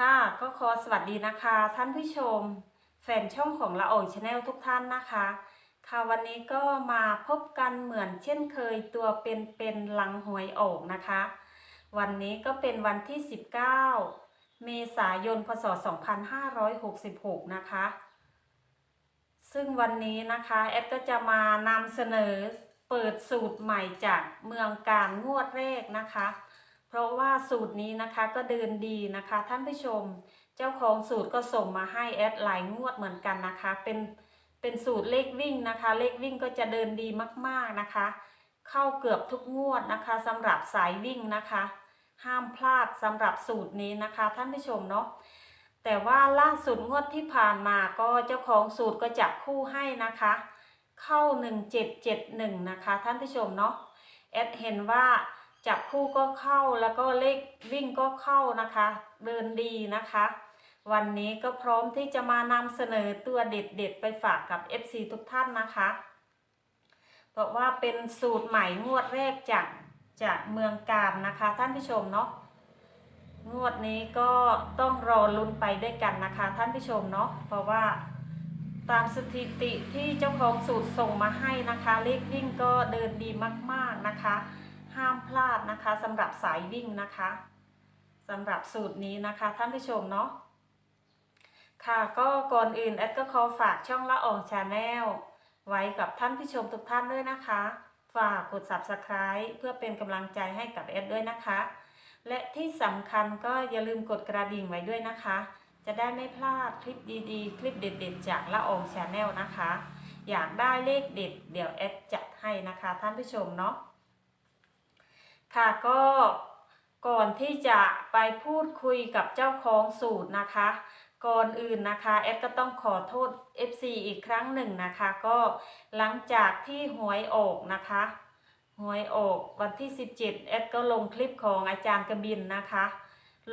ค่ะก็ขอสวัสดีนะคะ ท่านผู้ชม แฟนช่องของละอ่อนชาแนลทุกท่านนะคะ ค่ะวันนี้ก็มาพบกันเหมือนเช่นเคยตัวเป็นเป็นหลังหวยออกนะคะ วันนี้ก็เป็นวันที่ 19 เมษายน พศ 2566 นะคะ ซึ่งวันนี้นะคะแอดก็จะมานำเสนอเปิดสูตรใหม่จากเมืองการงวดแรกนะคะ เพราะว่าสูตรนี้นะคะก็เดินดีนะคะ ท่านผู้ชม เจ้าของสูตรก็ส่งมาให้แอดหลายงวดเหมือนกันนะคะ เป็นเป็นสูตรเลขวิ่งนะคะ เลขวิ่งก็จะเดินดีมากๆนะคะ เข้าเกือบทุกงวดนะคะสำหรับสายวิ่งนะคะ ห้ามพลาดสำหรับสูตรนี้นะคะ ท่านผู้ชมเนาะแต่ว่าล่าสุดงวดที่ผ่านมาก็เจ้าของสูตรก็จับคู่ให้นะคะ เข้า 1771 นะคะ ท่านผู้ชมเนาะแอดเห็นว่า จับคู่ก็เข้าแล้วก็เลขวิ่งก็เข้านะคะ เดินดีนะคะ วันนี้ก็พร้อมที่จะมานำเสนอตัวเด็ดๆ ไปฝากกับ FC ทุกท่านนะคะ เพราะว่าเป็นสูตรใหม่งวดแรกจากจากเมืองการนะคะ ท่านผู้ชมเนาะงวดนี้ก็ต้องรอลุ้นไปด้วยกันนะคะ ท่านผู้ชมเนาะเพราะว่าตามสถิติที่เจ้าของสูตรส่งมาให้นะคะ เลขวิ่งก็เดินดีมากๆนะคะ ห้ามพลาดนะคะสำหรับสายวิ่งนะคะสำหรับสูตรนี้นะคะท่านผู้ชมเนาะค่ะก็ก่อนอื่นแอดก็ขอฝากช่องละอองชาแนลไว้กับท่านผู้ชมทุกท่านด้วยนะคะ ฝากกด subscribe เพื่อเป็นกำลังใจให้กับแอดด้วยนะคะ และที่สำคัญก็อย่าลืมกดกระดิ่งไว้ด้วยนะคะ จะได้ไม่พลาดคลิปดีๆ คลิปเด็ดๆ จากละอองชาแนลนะคะ อยากได้เลขเด็ด เดี๋ยวแอดจัดให้นะคะท่านผู้ชมเนาะ ค่ะก็ก่อนที่จะไปพูดคุยกับเจ้าของสูตรนะคะ ก่อนอื่นนะคะแอดก็ต้องขอโทษ FC อีกครั้งหนึ่งนะคะ ก็หลังจากที่หวยออกนะคะหวยออกวันที่ 17แอดก็ลงคลิปของอาจารย์กบินนะคะ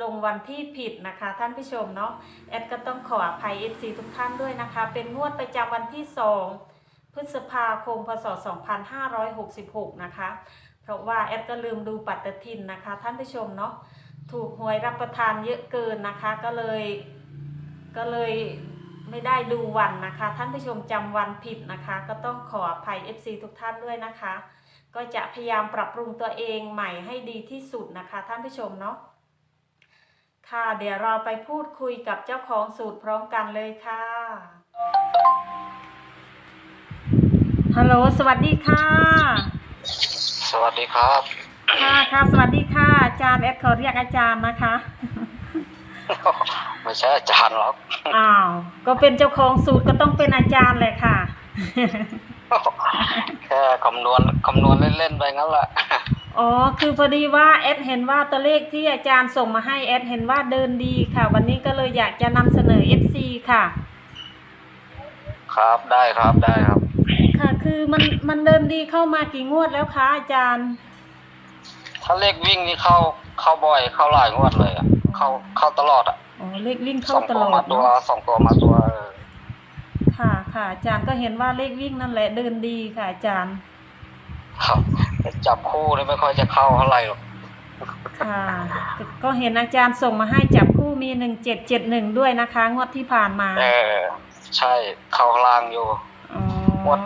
ลงวันที่ผิดนะคะท่านผู้ชมเนาะแอดก็ต้องขออภัย FC ทุกท่านด้วยนะคะ เป็นงวดประจำวันที่ 2 พฤษภาคมพศ2566 นะคะ ราะว่าแอดก็ลืมดูปฏิทินนะคะ ท่านผู้ชมเนาะถูกหวยรับประทานเยอะเกินนะคะ ก็เลยก็เลยไม่ได้ดูวันนะคะ ท่านผู้ชมจำวันผิดนะคะ ก็ต้องขออภัย FC ทุกท่านด้วยนะคะ ก็จะพยายามปรับปรุงตัวเองใหม่ให้ดีที่สุดนะคะ ท่านผู้ชมเนาะค่ะ เดี๋ยวเราไปพูดคุยกับเจ้าของสูตรพร้อมกันเลยค่ะฮัลโหลสวัสดีค่ะ สวัสดีครับ ค่ะค่ะสวัสดีค่ะ อาจารย์แอดขอเรียกอาจารย์นะคะ ไม่ใช่อาจารย์หรอก อ้าว ก็เป็นเจ้าของสูตรก็ต้องเป็นอาจารย์เลยค่ะ แค่คำนวณคำนวณเล่นๆไปงั้นแหละ อ๋อ คือพอดีว่าแอดเห็นว่าตัวเลขที่อาจารย์ส่งมาให้แอดเห็นว่าเดินดีค่ะ วันนี้ก็เลยอยากจะนำเสนอ FC ค่ะ ครับได้ครับได้ครับ ค่ะ คือมันมันเดินดีเข้ามากี่งวดแล้วคะอาจารย์ ถ้าเลขวิ่งนี่เข้าเข้าบ่อยเข้าหลายงวดเลยอะเข้าเข้าตลอดอะอ๋อเลขวิ่งสเข้าองตตัวลอมาดตัวเนาะสองตัวมาตัวเออค่ะค่ะ อาจารย์ก็เห็นว่าเลขวิ่งนั่นแหละเดินดีค่ะ อาจารย์ ครับแต่จับคู่นี่ไม่ค่อยจะเข้าเท่าไหร่หรอกค่ะก็เห็นอาจารย์ส่งมาให้จับคู่มีหนึ่งเจ็ดเจ็ดหนึ่งด้วยนะคะ งวดที่ผ่านมาเออใช่เข้าข้างล่างอยู่ อ๋อ งวด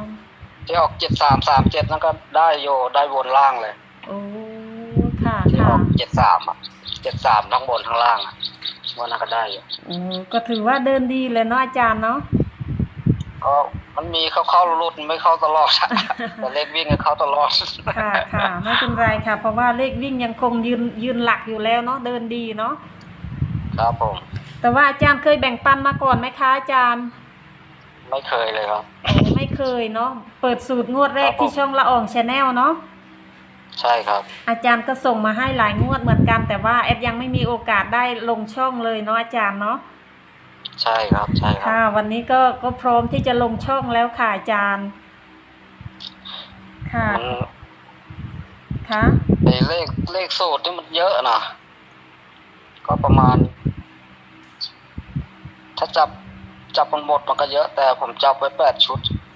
ที่ออกเจ็ดสามสามเจ็ดนั่นก็ได้อยู่ได้บนล่างเลยโอ้ค่ะที่อค่ะอกเจ็ดสามอะเจ็ดสามทั้งบนทั้งล่างอะวันนั้นก็ได้อยู่โอ้ก็ถือว่าเดินดีเลยเนาะอาจารย์เนาะก็มันมีเข้าเข้าๆรุดๆไม่เข้าตลอด แต่เลขวิ่งก็เข้าตลอด ค่ะค่ะไม่เป็นไรค่ะ เพราะว่าเลขวิ่งยังคงยืนยืนหลักอยู่แล้วเนาะเดินดีเนาะครับผม แต่ว่าอาจารย์เคยแบ่งปันมาก่อนไหมคะอาจารย์ไม่เคยเลยครับ โอ้ ไม่เคยเนาะเปิดสูตรงวดแรกครับผม ที่ช่องละอองชาแนลเนาะใช่ครับ อาจารย์ก็ส่งมาให้หลายงวดเหมือนกัน แต่ว่าแอดยังไม่มีโอกาสได้ลงช่องเลยเนาะอาจารย์เนาะใช่ครับ ใช่ครับค่ะวันนี้ก็ก็พร้อมที่จะลงช่องแล้วค่ะอาจารย์ ค่ะมันค่ะไอ้เลขเลขสูตรนี่มันเยอะนะ ก็ประมาณ ถ้าจับจับมันหมดมันก็เยอะ แต่ผมจับไว้แปดชุดอ๋อ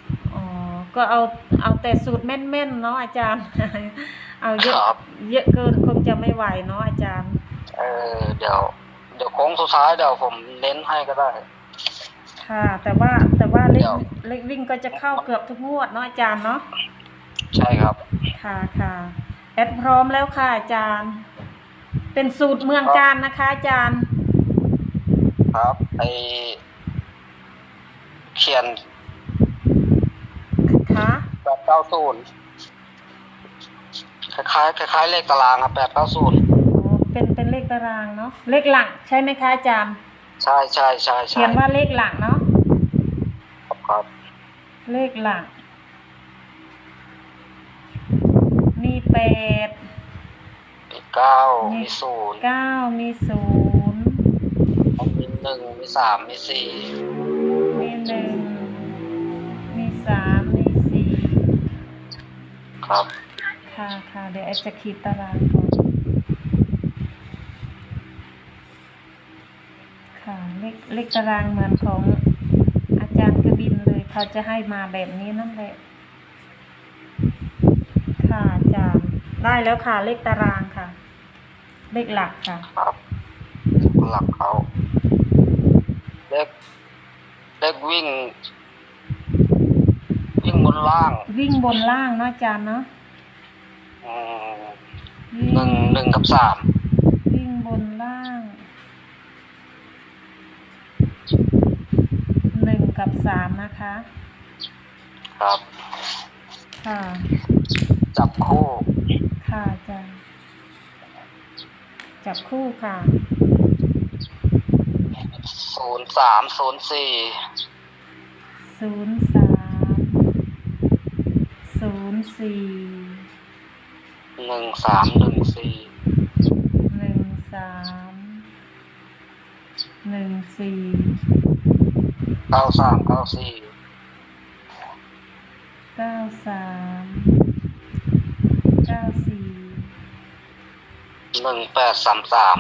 ก็เอาเอาแต่สูตรแม่นๆเนาะอาจารย์ เอาเยอะครับ เยอะเกินคงจะไม่ไหวเนาะอาจารย์ เออเดี๋ยว เดี๋ยวโค้งสุดท้ายเดี๋ยวผมเน้นให้ก็ได้ ค่ะ แต่ว่าแต่ว่าเลขเดี๋ยว เลขวิ่งก็จะเข้าเกือบทุกงวดเนาะอาจารย์เนาะใช่ครับ ค่ะค่ะแอดพร้อมแล้วค่ะอาจารย์ เป็นสูตรเมืองการนะคะ อาจารย์ครับไอเขียนค่ะแปด เก้าศูนย์คล้ายๆคล้ายๆเลขตารางครับแปดเก้าศูนย์โอ้เป็นเป็นเลขตารางเนาะเลขหลักใช่ไหมคะอาจารย์ใช่ใช่ใช่ใช่เขียนว่าเลขหลักเนาะครับครับเลขหลัก มีแปดมีเก้ามีมีศูนย์เก้ามีศูนย์มีหนึ่งมีสามมีสี่มีหนึ่ง ครับ ค่ะค่ะเดี๋ยวแอดจะขีดตารางก่อนค่ะเลขเลขตารางเหมือนของอาจารย์กบินเลยเขาจะให้มาแบบนี้นั่นแหละ ค่ะอาจารย์ได้แล้วค่ะ เลขตารางค่ะ เลขหลักค่ะ ครับหลักเขาเลขเลขวิ่งวิ่งบ นล่างวิ่งบนล่างเนาะอาจารย์เนาะอืมวิ่หนึ่งหนึ่งกับสามวิ่งบนล่างหนึ่งกับสามนะคะ ครับ ค่ะจับคู่ค่ะอาจารย์จับคู่ค่ะ ศูนย์สามศูนย์สี่ศูนย์สามศู นย์สี่หนึ่งสามหนึ่งสี่หนึ่งสามหนึ่งสี่เก้าสามเก้าสี่เก้าสามเก้าสี่หนึ่งแปดสามสาม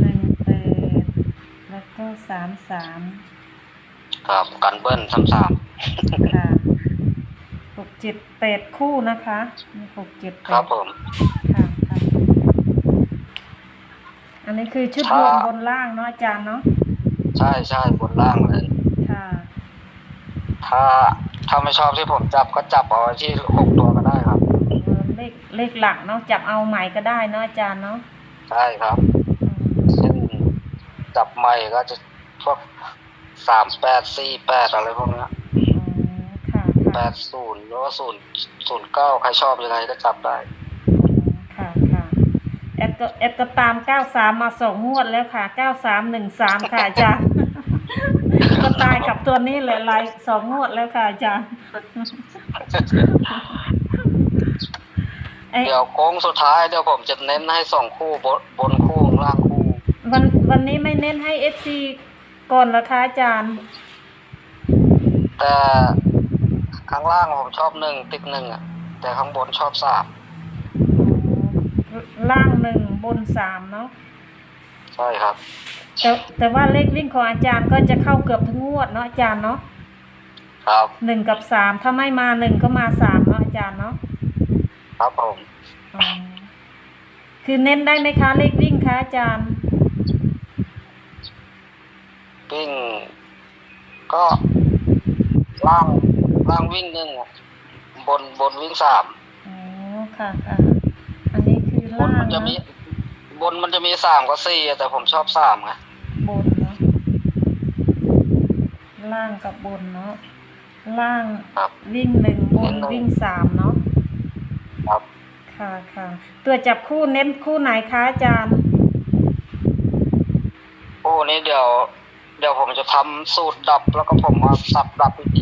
หนึ่งแปดแล้วก็สามสามครับกันเบิ้ลสามสามค่ะห กเจ็ดแปดคู่นะคะมีหกเจ็ดแปครับดผม ค่ะค่ะอันนี้คือชุดรวมถ้าบนล่างเนาะอาจารย์เนาะใช่ใช่บนล่างเลย ค่ะถ้าถ้าไม่ชอบที่ผมจับก็จับเอาไว้ที่หกตัวก็ได้ครับ เออเลขเลขหลักเนาะจับเอาใหม่ก็ได้เนาะอาจารย์เนาะใช่ครับ อืมเช่นจับใหม่ก็จะพวกสามแปดสี่แปดอะไรพวกเนี้ยอ๋อค่ะ แปค่ะดศูนย์หรือว่าศูนย์ศูนย์เก้าใครชอบยังไงก็จับได้ ค่ะค่ะแอดก็แอดก็ตามเก้าสามมาสองงวดแล้วค่ะเก้าสามหนึ่งสามค่ะอาจารย์ก็ตายกับตัวนี้เลยลายสองงวดแล้วค่ะอาจารย์ไอ้เดี๋ยวโค้งสุดท้ายเดี๋ยวผมจะเน้นให้สองคู่บนบนคู่ล่างคู่ วันวันนี้ไม่เน้นให้เอฟซีก่อนเหรอคะอาจารย์แต่ ข้างล่างผมชอบหนึ่งติดหนึ่งอะ แต่ข้างบนชอบสามอ๋อล่างหนึ่งบนสามเนาะใช่ครับ แต่แต่ว่าเลขวิ่งของอาจารย์ก็จะเข้าเกือบทุกงวดเนาะอาจารย์เนาะครับหนึ่งกับสามถ้าไม่มาหนึ่งก็มาสามเนาะอาจารย์เนาะครับผมอ๋อคือเน้นได้ไหมคะ เลขวิ่งคะอาจารย์วิ่งก็ล่าง ล่างวิ่งหนึ่งอะบนบนวิ่งสามอ๋อค่ะค่ะอันนี้คือบนล่างมันจะเนาะมีบนมันจะมีสามกับสี่อะแต่ผมชอบสามไงบนเนาะล่างกับบนเนาะล่างครับ วิ่งหนึ่งบนเน้นหนึ่ง วิ่งสามเนาะครับ ค่ะค่ะตัวจับคู่เน้นคู่ไหนคะอาจารย์คู่นี้เดี๋ยว เดี๋ยวผมจะทำสูตรดับแล้วก็ผมมาสับดับอีกที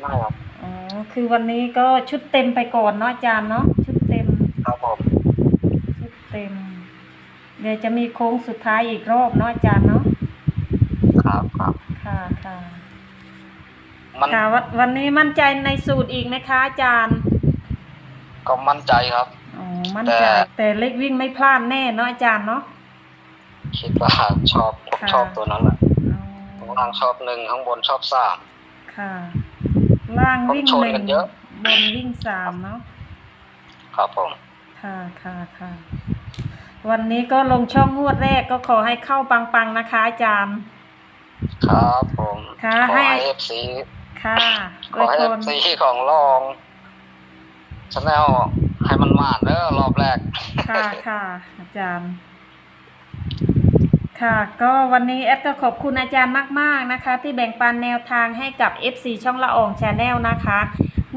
แล้วก็ค่อยเน้นให้ครับอ๋อคือวันนี้ก็ชุดเต็มไปก่อนเนาะอาจารย์เนาะชุดเต็มครับผมชุดเต็ม เดี๋ยวจะมีโค้งสุดท้ายอีกรอบเนาะอาจารย์เนาะครับครับค่ะค่ะมันค่ะวันวันนี้มั่นใจในสูตรอีกไหมคะอาจารย์ก็มั่นใจครับ อ๋อมั่นใจแต่ แต่เล็กวิ่งไม่พลาดแน่เนาะอาจารย์เนาะ คิดว่าชอบผมค่ะ ชอบตัวนั้นแหละอ๋อข้างล่างชอบหนึ่งข้างบนชอบสามค่ะ ล่างวิ่งผมชนหนึ่งกันเยอะบนวิ่งสามเนาะครับผมค่ะค่ะค่ะวันนี้ก็ลงช่องงวดแรกก็ขอให้เข้าปังๆนะคะอาจารย์ ครับผมค่ะขอให้ให้เอฟซีค่ะขอวอยให้พเอรฟซีของลองชาแนลให้มันมาดเด้อรอบแรก ค่ะค่ะอาจารย์ ค่ะ ก็วันนี้แอดก็ขอบคุณอาจารย์มาก ๆ นะคะ ที่แบ่งปันแนวทางให้กับ FC ช่องละอองชาแนลนะคะ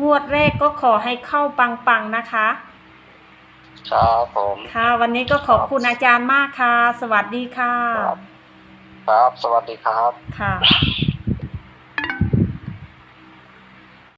งวดแรกก็ขอให้เข้าปัง ๆ นะคะ ครับผมค่ะ วันนี้ก็ขอบคุณอาจารย์มากค่ะ สวัสดีค่ะ ครับครับสวัสดีครับ ค่ะ